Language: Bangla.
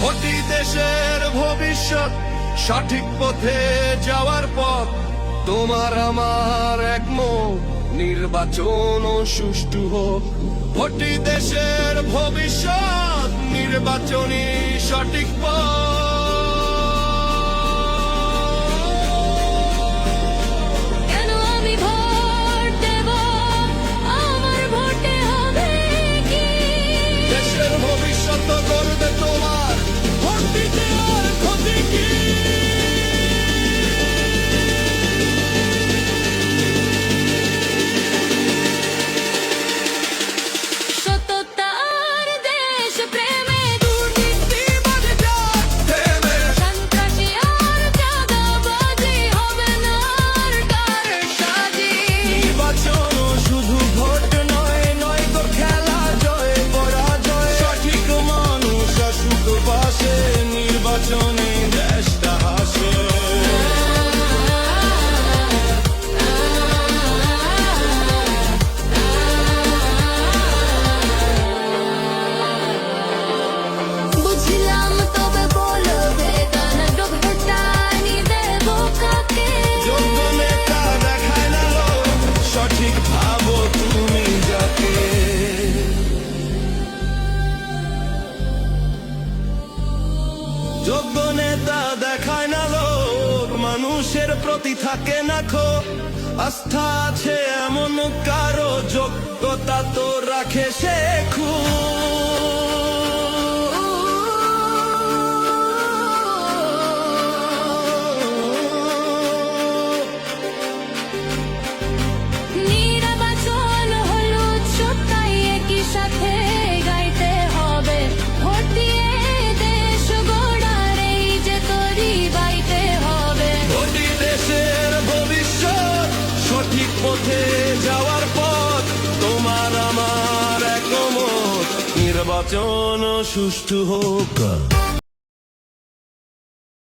ভোটই দেশের ভবিষ্যৎ সঠিক পথে যাওয়ার পথ। তোমার আমার একমত নির্বাচন সুষ্ঠু হোক। ভোটি দেশের ভবিষ্যৎ নির্বাচনী সঠিক পথ। যোগ্য নেতা দেখায় না লোক, মানুষের প্রতি থাকে না খো আস্থা আছে এমন কারও, যোগ্যতা তো রাখে সে খুব। পথে যাওয়ার পথ তোমার আমার একমত নির্বাচন সুষ্ঠু হোক।